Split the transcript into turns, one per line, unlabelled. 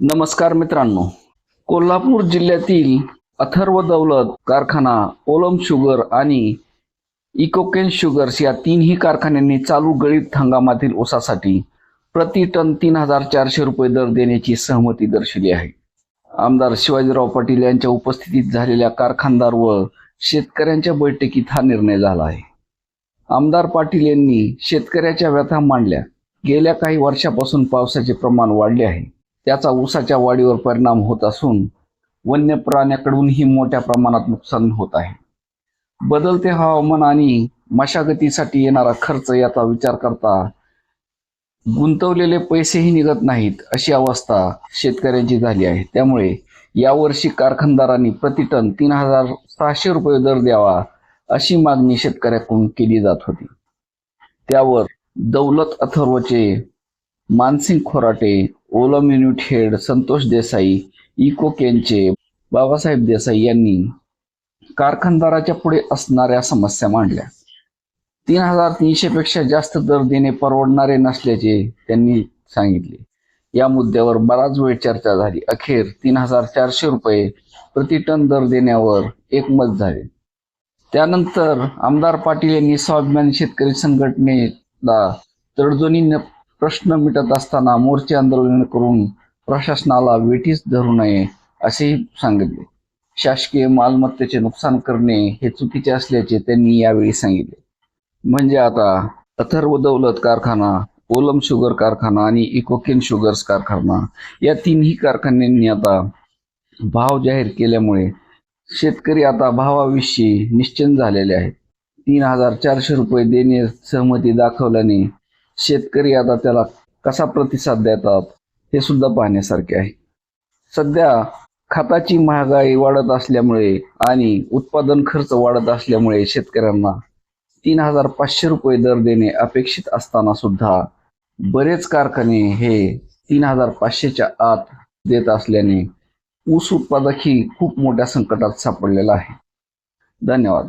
नमस्कार मित्रांनो. कोल्हापूर जिल्ह्यातील अथर्व दौलत कारखाना ओलम शुगर आणि इकोकेन शुगर्स या तीनही कारखान्यांनी चालू गळीत हंगामातील ऊसासाठी प्रति टन तीन हजार चारशे रुपये दर देण्याची सहमती दर्शवली आहे. आमदार शिवाजीराव पाटील यांच्या उपस्थितीत झालेल्या कारखानदार व शेतकऱ्यांच्या बैठकीत हा निर्णय झाला आहे. आमदार पाटील यांनी शेतकऱ्याच्या व्यथा मांडल्या. गेल्या काही वर्षापासून पावसाचे प्रमाण वाढले आहे. त्याचा ऊसाच्या वाढीवर परिणाम होत असून वन्य प्राण्याकडूनही मोठ्या प्रमाणात नुकसान होत आहे. बदलते हवामान आणि मशागतीसाठी येणारा खर्च याचा विचार करता गुंतवलेले पैसेही निघत नाहीत अशी अवस्था शेतकऱ्यांची झाली आहे. त्यामुळे यावर्षी कारखानदारांनी प्रतिटन तीन हजार सहाशे रुपये दर द्यावा अशी मागणी शेतकऱ्याकडून केली जात होती. त्यावर Daulat अथर्वचे Mansing Khorate Olam unit head Santosh Desai Eco केनचे Babasaheb Desai यांनी कारखानदाराच्या पुढे असणाऱ्या समस्या मांडल्या. तीन हजार तीनशेपेक्षा जास्त दर देणे परवडणारे नसल्याचे त्यांनी सांगितले. या मुद्द्यावर बराच वेळ चर्चा झाली. अखेर तीन हजार चारशे रुपये प्रति टन दर देण्यावर एकमत झाले. त्यानंतर आमदार पाटील यांनी स्वाभिमानी शेतकरी संघटनेला तडजोडीने प्रश्न मिटत असताना मोर्चे आंदोलन करून प्रशासनाला वेठीस धरू नये असेही सांगितले. शासकीय मालमत्तेचे नुकसान करणे हे चुकीचे असल्याचे त्यांनी यावेळी सांगितले. म्हणजे आता अथर्व दौलत कारखाना ओलम शुगर कारखाना आणि इकोकेन शुगर्स कारखाना या तीनही कारखान्यांनी आता भाव जाहीर केल्यामुळे शेतकरी आता भावाविषयी निश्चिंत झालेले आहेत. तीन हजार चारशे रुपये देणे सहमती दाखवल्याने शेतकरी आता त्याला कसा प्रतिसाद देतात हे सुद्धा पाहण्यासारखे आहे. सध्या खताची महागाई वाढत असल्यामुळे आणि उत्पादन खर्च वाढत असल्यामुळे शेतकऱ्यांना तीन हजार पाचशे रुपये दर देणे अपेक्षित असताना सुद्धा बरेच कारखाने हे तीन हजार पाचशेच्या आत देत असल्याने ऊस उत्पादक ही खूप मोठ्या संकटात सापडलेला आहे. धन्यवाद.